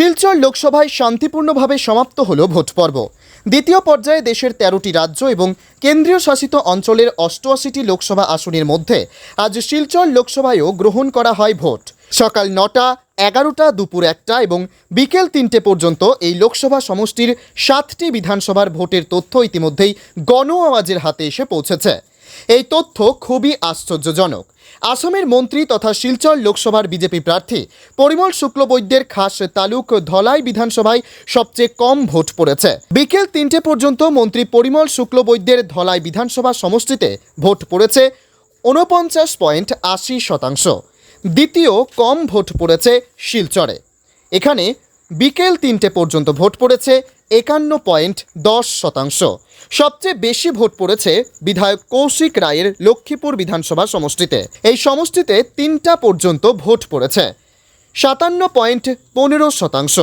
শিলচর লোকসভায় শান্তিপূর্ণভাবে সমাপ্ত হল ভোট পর্ব দ্বিতীয় পর্যায়ে দেশের তেরোটি রাজ্য এবং কেন্দ্রীয় শাসিত অঞ্চলের অষ্টআশিটি লোকসভা আসনের মধ্যে আজ শিলচর লোকসভায়ও গ্রহণ করা হয় ভোট। সকাল নটা, এগারোটা, দুপুর একটা এবং বিকেল তিনটে পর্যন্ত এই লোকসভা সমষ্টির সাতটি বিধানসভার ভোটের তথ্য ইতিমধ্যেই গণ আওয়াজের হাতে এসে পৌঁছেছে। এই তথ্য খুবই আশ্চর্যজনক। আসামের মন্ত্রী তথা শিলচর লোকসভার বিজেপি প্রার্থী পরিমল শুক্লবৈদ্যের খাস তালুক ধলাই বিধানসভায় সবচেয়ে কম ভোট পড়েছে। বিকেল তিনটে পর্যন্ত মন্ত্রী পরিমল শুক্লবৈদ্যের ধলাই বিধানসভা সমষ্টিতে ভোট পড়েছে ঊনপঞ্চাশ পয়েন্ট আশি শতাংশ। দ্বিতীয় কম ভোট পড়েছে শিলচরে। এখানে বিকেল তিনটে পর্যন্ত ভোট পড়েছে একান্ন পয়েন্ট দশ শতাংশ। সবচেয়ে বেশি ভোট পড়েছে বিধায়ক কৌশিক রায়ের লক্ষ্মীপুর বিধানসভা সমষ্টিতে। এই সমষ্টিতে তিনটা পর্যন্ত ভোট পড়েছে। সাতান্ন পয়েন্ট পনেরো শতাংশ।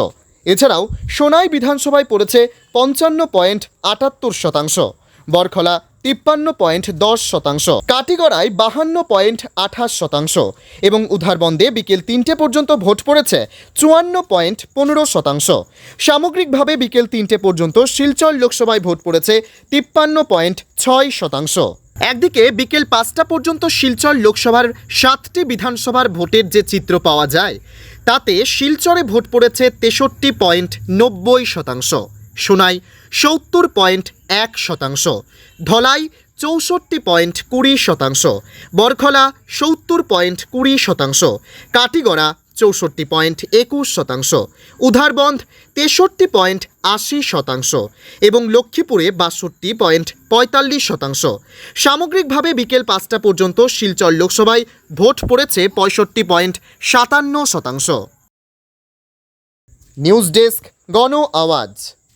এছাড়াও সোনাই বিধানসভায় পড়েছে পঞ্চান্ন পয়েন্ট আটাত্তর শতাংশ। বরখলা তিপ্পান্ন পয়েন্ট দশ শতাংশ, কাটিগড়ায় বাহান্ন পয়েন্ট আঠাশ শতাংশ এবং উধারবন্দে বিকেল তিনটে পর্যন্ত ভোট পড়েছে চুয়ান্ন পয়েন্ট পনেরো শতাংশ। সামগ্রিকভাবে বিকেল তিনটে পর্যন্ত শিলচর লোকসভায় ভোট পড়েছে তিপ্পান্ন পয়েন্ট ছয় শতাংশ। একদিকে বিকেল পাঁচটা পর্যন্ত শিলচর লোকসভার সাতটি বিধানসভার ভোটের যে চিত্র পাওয়া যায়, তাতে শিলচরে ভোট পড়েছে তেষট্টি পয়েন্ট নব্বই শতাংশ। সোনাই সত্তর পয়েন্ট এক শতাংশ, ধলাই চৌষট্টি পয়েন্ট কুড়ি শতাংশ, বরখলা সত্তর পয়েন্ট কুড়ি শতাংশ, কাটিগড়া চৌষট্টি পয়েন্ট একুশ শতাংশ, উধারবন্ধ তেষট্টি পয়েন্ট আশি শতাংশ এবং লক্ষ্মীপুরে বাষট্টি পয়েন্ট পঁয়তাল্লিশ শতাংশ। সামগ্রিকভাবে বিকেল পাঁচটা পর্যন্ত শিলচর লোকসভায় ভোট পড়েছে পঁয়ষট্টি পয়েন্ট সাতান্ন শতাংশ। নিউজ ডেস্ক গণ আওয়াজ।